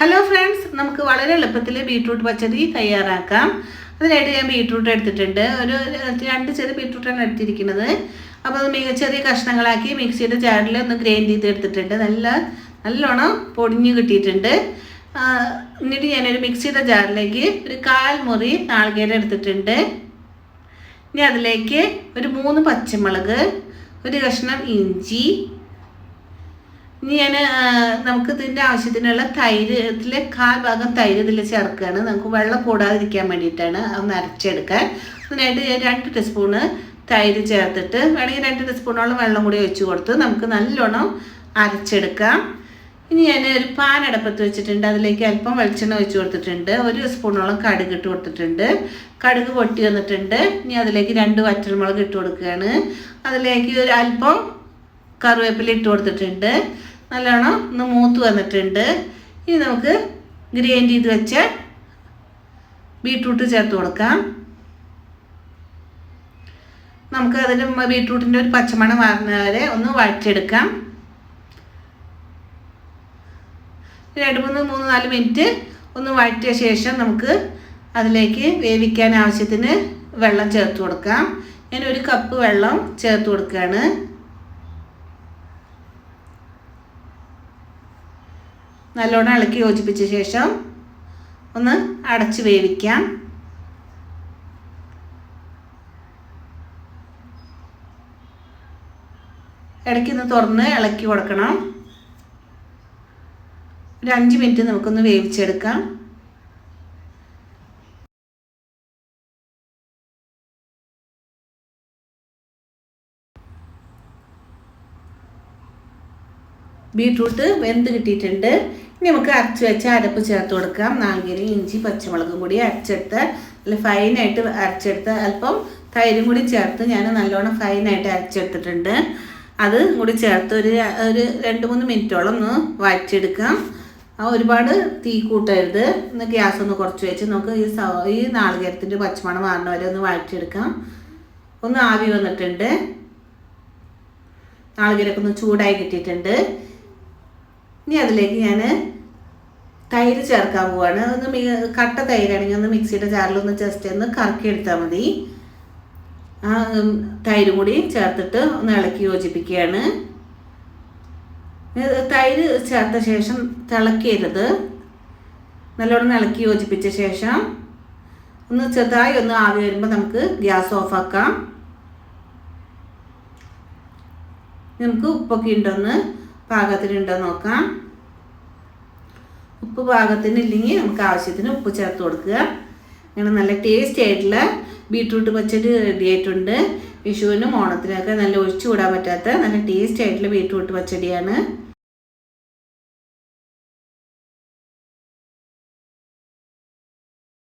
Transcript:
Hello friends നമുക്ക് വളരെ എളുപ്പത്തിൽ ബീട്രൂട്ട് പച്ചടി തയ്യാറാക്കാം. അതിനായിട്ട് ഞാൻ ബീട്രൂട്ട് എടുത്തിട്ടുണ്ട്. ഒരു രണ്ട് ചെറിയ ബീട്രൂട്ടാണ് എടുത്തിരിക്കുന്നത്. അപ്പോൾ അത് മിക ചെറിയ കഷ്ണങ്ങളാക്കി മിക്സിയുടെ ജാറിൽ ഒന്ന് ഗ്രൈൻഡ് ചെയ്ത് എടുത്തിട്ടുണ്ട്. നല്ല നല്ലോണം പൊടിഞ്ഞ് കിട്ടിയിട്ടുണ്ട്. എന്നിട്ട് ഞാനൊരു മിക്സിയുടെ ജാറിലേക്ക് ഒരു കാൽ മുറി നാളികേരം എടുത്തിട്ടുണ്ട്. ഇനി അതിലേക്ക് ഒരു മൂന്ന് പച്ചമുളക് ഒരു കഷ്ണം ഇഞ്ചി ഇനി ഞാൻ നമുക്ക് ഇതിന്റെ ആവശ്യത്തിനുള്ള തൈര് ഇതിലെ കാൽ ഭാഗം തൈര് ഇതിൽ ചേർക്കുകയാണ് നമുക്ക് വെള്ളം കൂടാതിരിക്കാൻ വേണ്ടിയിട്ടാണ് അത് നരച്ചെടുക്കാൻ അതിനായിട്ട് ഞാൻ രണ്ട് ടീസ്പൂണ് തൈര് ചേർത്തിട്ട് വേണമെങ്കിൽ രണ്ട് ടീസ്പൂണോളം വെള്ളം കൂടി ഒഴിച്ച് കൊടുത്ത് നമുക്ക് നല്ലോണം അരച്ചെടുക്കാം. ഇനി ഞാൻ ഒരു പാൻ അടപ്പത്ത് വെച്ചിട്ടുണ്ട്. അതിലേക്ക് അല്പം വെളിച്ചെണ്ണ ഒഴിച്ച് കൊടുത്തിട്ടുണ്ട്. ഒരു സ്പൂണോളം കടുക് ഇട്ട് കൊടുത്തിട്ടുണ്ട്. കടുക് പൊട്ടി വന്നിട്ടുണ്ട്. ഇനി അതിലേക്ക് രണ്ട് വറ്റൽമുളക് ഇട്ട് കൊടുക്കുകയാണ്. അതിലേക്ക് ഒരു അല്പം കറിവേപ്പില ഇട്ട് കൊടുത്തിട്ടുണ്ട്. നല്ലോണം ഒന്ന് മൂത്ത് വന്നിട്ടുണ്ട്. ഇനി നമുക്ക് ഗ്രൈൻഡ് ചെയ്ത് വെച്ച ബീട്രൂട്ട് ചേർത്ത് കൊടുക്കാം. നമുക്ക് അതിന് ബീട്രൂട്ടിന്റെ ഒരു പച്ചമണം മാറുന്ന വരെ ഒന്ന് വഴറ്റിയെടുക്കാം. രണ്ട് മൂന്ന് മൂന്ന് നാല് മിനിറ്റ് ഒന്ന് വഴറ്റിയ ശേഷം നമുക്ക് അതിലേക്ക് വേവിക്കാൻ ആവശ്യത്തിന് വെള്ളം ചേർത്ത് കൊടുക്കാം. ഞാൻ ഒരു കപ്പ് വെള്ളം ചേർത്ത് കൊടുക്കുകയാണ്. നല്ലോണം ഇളക്കി യോജിപ്പിച്ച ശേഷം ഒന്ന് അടച്ച് വേവിക്കാം. ഇടയ്ക്കൊന്ന് തുറന്ന് ഇളക്കി കൊടുക്കണം. ഒരു അഞ്ച് മിനിറ്റ് നമുക്കൊന്ന് വേവിച്ചെടുക്കാം. ബീട്രൂട്ട് വെന്ത് കിട്ടിയിട്ടുണ്ട്. ഇനി നമുക്ക് അരച്ച് വെച്ച അരപ്പ് ചേർത്ത് കൊടുക്കാം. നാളികേരി ഇഞ്ചി പച്ചമുളകും കൂടി അരച്ചെടുത്ത് നല്ല ഫൈനായിട്ട് അരച്ചെടുത്ത് അല്പം തൈരും കൂടി ചേർത്ത് ഞാൻ നല്ലോണം ഫൈനായിട്ട് അരച്ചെടുത്തിട്ടുണ്ട്. അത് കൂടി ചേർത്ത് ഒരു ഒരു രണ്ട് മൂന്ന് മിനിറ്റോളം ഒന്ന് വരച്ചെടുക്കാം ആ ഒരുപാട് തീ കൂട്ടരുത്. ഒന്ന് ഗ്യാസ് ഒന്ന് കുറച്ച് വെച്ച് നമുക്ക് ഈ ഈ നാളികേരത്തിന്റെ പച്ചമണം മാറുന്ന വരെ ഒന്ന് വരച്ചെടുക്കാം ഒന്ന് ആവി വന്നിട്ടുണ്ട്. നാളികേരൊക്കെ ഒന്ന് ചൂടായി കിട്ടിയിട്ടുണ്ട്. ഇനി അതിലേക്ക് ഞാൻ തൈര് ചേർക്കാൻ പോവാണ്. ഒന്ന് മി കട്ട തൈരാണെങ്കിൽ ഒന്ന് മിക്സിയുടെ ജാറിലൊന്ന് ജസ്റ്റ് ഒന്ന് കറക്കി എടുത്താൽ മതി. ആ തൈര് കൂടി ചേർത്തിട്ട് ഒന്ന് ഇളക്കി യോജിപ്പിക്കുകയാണ്. തൈര് ചേർത്ത ശേഷം തിളക്കരുത്. നല്ലോണം ഇളക്കി യോജിപ്പിച്ച ശേഷം ഒന്ന് ചെറുതായി ഒന്ന് ആവി വരുമ്പോൾ നമുക്ക് ഗ്യാസ് ഓഫാക്കാം നമുക്ക് ഉപ്പൊക്കെ ഉണ്ടോന്ന് പാകത്തിനുണ്ടോ നോക്കാം. ഉപ്പ് പാകത്തിന് ഇല്ലെങ്കിൽ നമുക്ക് ആവശ്യത്തിന് ഉപ്പ് ചേർത്ത് കൊടുക്കുക. അങ്ങനെ നല്ല ടേസ്റ്റി ആയിട്ടുള്ള ബീട്രൂട്ട് പച്ചടി റെഡി ആയിട്ടുണ്ട്. വിഷുവിനും ഓണത്തിനൊക്കെ നല്ല ഒഴിച്ചു കൂടാൻ പറ്റാത്ത നല്ല ടേസ്റ്റി ആയിട്ടുള്ള ബീട്രൂട്ട് പച്ചടിയാണ്.